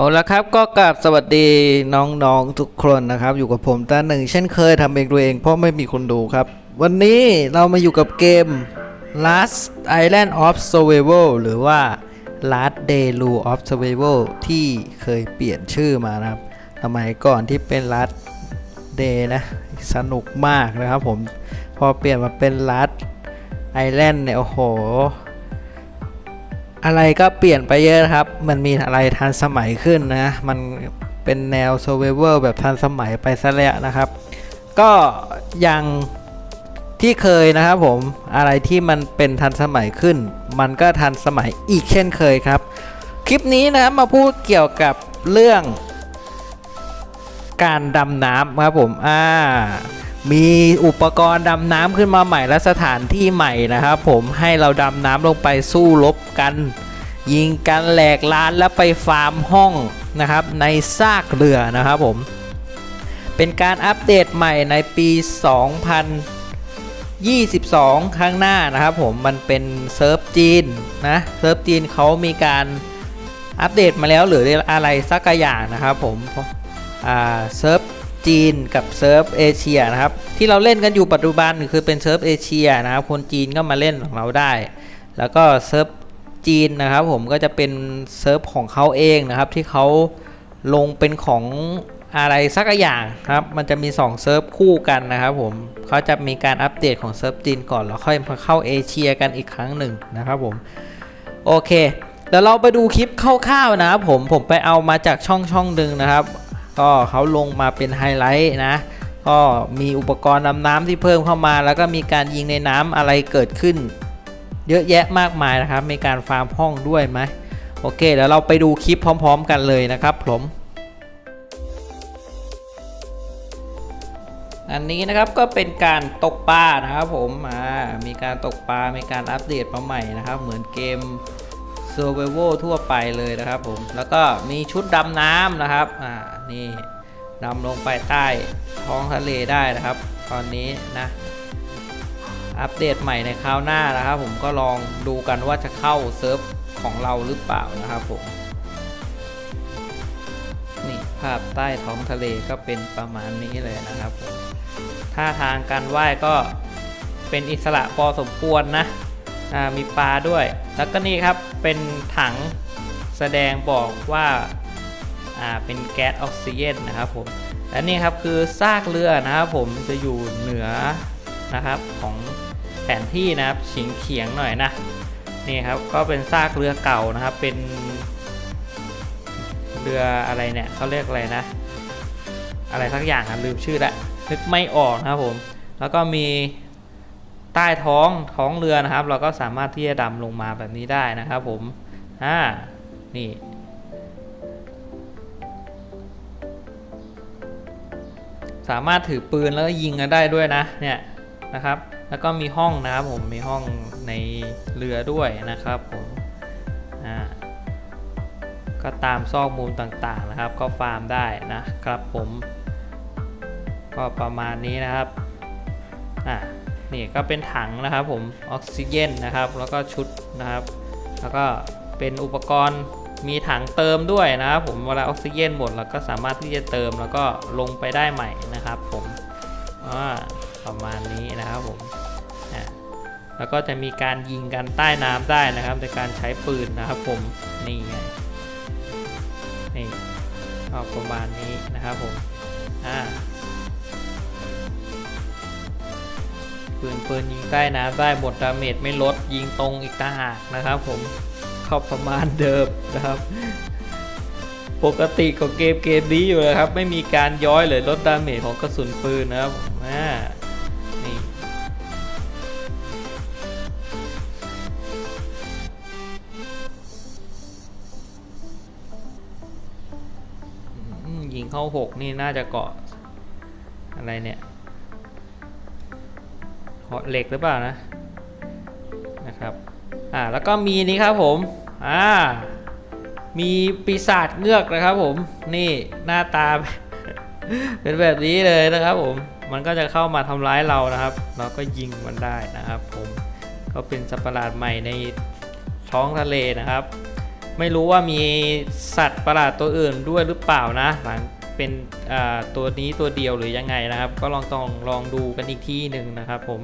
เอาละครับก็กราบสวัสดีน้องๆทุกคนนะครับ อยู่กับผมตาหนึ่งเช่นเคยทำเองตัวเองเพราะไม่มีคนดูครับ วันนี้เรามาอยู่กับเกม Last Island of Survival หรือว่า Last Day Rule of Survival ที่เคยเปลี่ยนชื่อมานะครับสมัยก่อนที่เป็น Last Day นะสนุกมากนะครับผม พอเปลี่ยนมาเป็น Last Island เนี่ยโอ้โห อะไรก็เปลี่ยนไปเยอะครับ มันมีอะไรทันสมัยขึ้นนะ มันเป็นแนว survival แบบทันสมัยไปซะแล้วนะครับ ก็อย่างที่เคยนะครับผมอะไรที่มันเป็นทันสมัยขึ้น มันก็ทันสมัยอีกเช่นเคยครับ คลิปนี้นะมาพูดเกี่ยวกับเรื่อง การดำน้ำครับผมอ่า มีอุปกรณ์ดำน้ำขึ้นมาใหม่และสถานที่ใหม่นะครับผมให้เราดำน้ำลงไปสู้รบกัน ยิงกันแหลกลานแล้วไปฟาร์มห้องนะครับ ในซากเรือนะครับผม เป็นการอัปเดตใหม่ในปี 2022 ข้างหน้านะครับผมมันเป็นเซิร์ฟจีนนะเซิร์ฟจีนเขามีการอัปเดตมาแล้วหรืออะไรสักอย่างนะครับผมเซิร์ฟ จีนกับเซิร์ฟเอเชียนะครับ ที่เราเล่นกันอยู่ปัจจุบันคือเป็นเซิร์ฟเอเชียนะครับ คนจีนก็มาเล่นของเราได้ แล้วก็เซิร์ฟจีนนะครับ ผมก็จะเป็นเซิร์ฟของเขาเองนะครับ ที่เขาลงเป็นของอะไรสักอย่างครับ มันจะมี 2 เซิร์ฟคู่กันนะครับ ผมเขาจะมีการอัปเดตของเซิร์ฟจีนก่อน แล้วค่อยมาเข้าเอเชียกันอีกครั้งหนึ่งนะครับผม โอเคเดี๋ยวเราไปดูคลิปคร่าวๆนะครับผมผมไปเอามาจากช่องช่องหนึ่งนะครับ ก็เขาลงมาเป็นไฮไลท์นะก็มีอุปกรณ์ดำน้ำที่เพิ่มเข้ามา แล้วก็มีการยิงในน้ำอะไรเกิดขึ้น เยอะแยะมากมายนะครับมีการฟาร์มห้องด้วยไหมโอเคเดี๋ยวเราไปดูคลิปพร้อม ๆ กันเลยนะครับผมอันนี้นะครับก็เป็นการตกปลานะครับผมอ่ามีการตกปลา มีการอัปเดตมาใหม่นะครับ เหมือนเกม Survival ทั่วไปเลยนะครับผม แล้วก็มีชุดดำน้ำนะครับ อ่า นี่ดำลงไปใต้ท้องทะเลได้นะครับ ตอนนี้นะ อัปเดตใหม่ในคราวหน้านะครับ ผมก็ลองดูกันว่าจะเข้าเซิร์ฟของเราหรือเปล่านะครับผม นี่ภาพใต้ท้องทะเลก็เป็นประมาณนี้เลยนะครับผมท่าทางการว่ายก็เป็นอิสระพอสมควรนะ มีปลาด้วย แล้วก็นี่ครับเป็นถังแสดงบอกว่าาเป็นแก๊สออกซิเจนนะครับผมและนี่ครับคือซากเรือนะครับผมจะอยู่เหนือนะครับของแผนที่นะครับฉียงเฉียงหน่อยนะนี่ครับก็เป็นซากเรือเก่านะครับเป็นเรืออะไรเนี่ยเขาเรียกอะไรนะ อะไรสักอย่างครับลืมชื่อละนึกไม่ออกนะครับผม แล้วก็มี ใต้ท้องท้องเรือนะครับ เราก็สามารถที่จะดำลงมาแบบนี้ได้นะครับผมอ่านี่สามารถถือปืนแล้วก็ยิงกันได้ด้วยนะเนี่ยนะครับ แล้วก็มีห้องนะครับผมมีห้องในเรือด้วยนะครับผมอ่าก็ตามซอกมุมต่างๆนะครับ ก็ฟาร์มได้นะครับผม ก็ประมาณนี้นะครับอ่า นี่ก็เป็นถังนะครับผมออกซิเจนนะครับ แล้วก็ชุดนะครับ แล้วก็เป็นอุปกรณ์มีถังเติมด้วยนะครับผมเวลาออกซิเจนหมดเราก็สามารถที่จะเติมแล้วก็ลงไปได้ใหม่นะครับ ผมอ่าประมาณนี้นะครับผมแล้วก็จะมีการยิงกันใต้น้ำได้นะครับในการใช้ปืนนะครับ ผมนี่ไงนี่ประมาณนี้นะครับผมอ่า ปืนปืนยิงใต้น้ำได้หมดดาเมจไม่ลดยิงตรงอีกต่างหากนะครับผมเข้าประมาณเดิมนะครับ ปกติของเกมเกมนี้อยู่นะครับ ไม่มีการย้อยหรือลดดาเมจของกระสุนปืนนะครับอ่านี่ยิงเข้าหกนี่น่าจะเกาะอะไรเนี่ย เกาะเหล็กหรือเปล่านะนะครับอ่าแล้วก็มีนี้ครับผมอ่ามีปีศาจเงือกนะครับผมนี่หน้าตา เป็นแบบนี้เลยนะครับผมมันก็จะเข้ามาทำร้ายเรานะครับ เราก็ยิงมันได้นะครับผมก็เป็นสัตว์ประหลาดใหม่ในท้องทะเลนะครับ ไม่รู้ว่ามีสัตว์ประหลาดตัวอื่นด้วยหรือเปล่านะ หลัง เป็นอ่าตัวนี้ตัวเดียวหรือยังไงนะครับ ก็ลองต้องลองดูกันอีกที่หนึ่งนะครับผม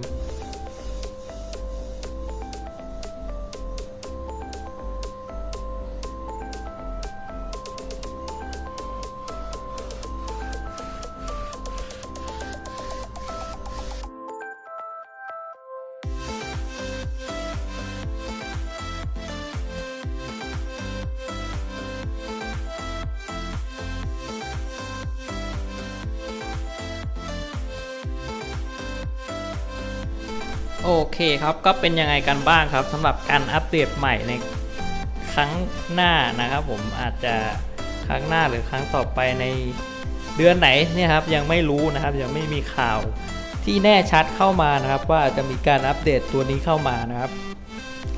โอเคครับก็เป็นยังไงกันบ้างครับสำหรับการอัปเดตใหม่ในครั้งหน้านะครับ ผมอาจจะครั้งหน้าหรือครั้งต่อไปในเดือนไหนเนี่ยครับยังไม่รู้นะครับยังไม่มีข่าวที่แน่ชัดเข้ามานะครับ ว่าจะมีการอัปเดตตัวนี้เข้ามานะครับ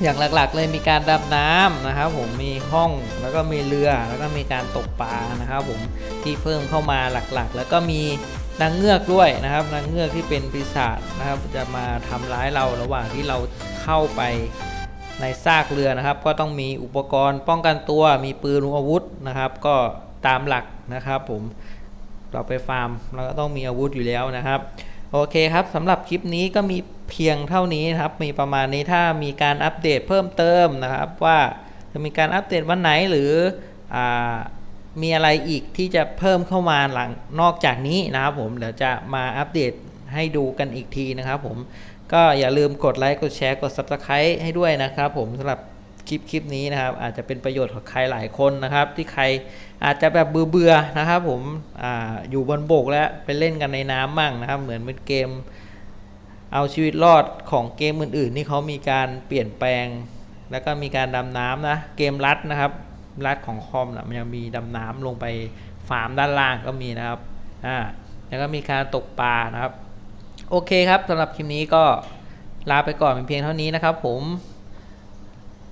อย่างหลักๆ เลยมีการดำน้ำนะครับ ผมมีห้องแล้วก็มีเรือแล้วก็มีการตกปลานะครับ ผมที่เพิ่มเข้ามาหลักๆ แล้วก็มี นางเงือกด้วยนะครับนางเงือกที่เป็นปีศาจนะครับจะมาทำร้ายเราระหว่างที่เราเข้าไปในซากเรือนะครับ ก็ต้องมีอุปกรณ์ป้องกันตัวมีปืนอาวุธนะครับ ก็ตามหลักนะครับผมเราไปฟาร์มเราก็ต้องมีอาวุธอยู่แล้วนะครับโอเคครับสำหรับคลิปนี้ก็มีเพียงเท่านี้นะครับ มีประมาณนี้ถ้ามีการอัปเดตเพิ่มเติมนะครับ ว่าจะมีการอัปเดตวันไหนหรืออา มีอะไรอีกที่จะเพิ่มเข้ามาหลังนอกจากนี้นะครับผมเดี๋ยวจะมาอัปเดตให้ดูกันอีกทีนะครับผมก็อย่าลืมกดไลค์กดแชร์กด Subscribe ให้ด้วยนะครับผมสำหรับคลิปคลิปนี้นะครับ อาจจะเป็นประโยชน์ของใครหลายคนนะครับ ที่ใครอาจจะแบบเบื่อๆนะครับ ผมออยู่บนบกแล้วไปเล่นกันในน้ำมั่งนะครับ เหมือนเป็นเกม เอาชีวิตรอดของเกมอื่นๆที่เขามีการเปลี่ยนแปลง แล้วก็มีการดำน้ำนะเกมรัดนะครับ รัดของคอมนะมันยังมีดำน้ำลงไปฟาร์มด้านล่างก็มีนะครับอ่าแล้วก็มีการตกปลานะครับ โอเคครับสำหรับคลิปนี้ก็ลาไปก่อนเป็นเพียงเท่านี้นะครับ ผม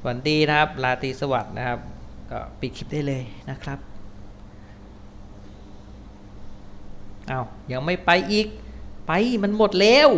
สวัสดีนะครับ ลาตีสวัสดนะครับ ก็ปิดคลิปได้เลยนะครับเอายังไม่ไปอีก ไปมันหมดแล้ว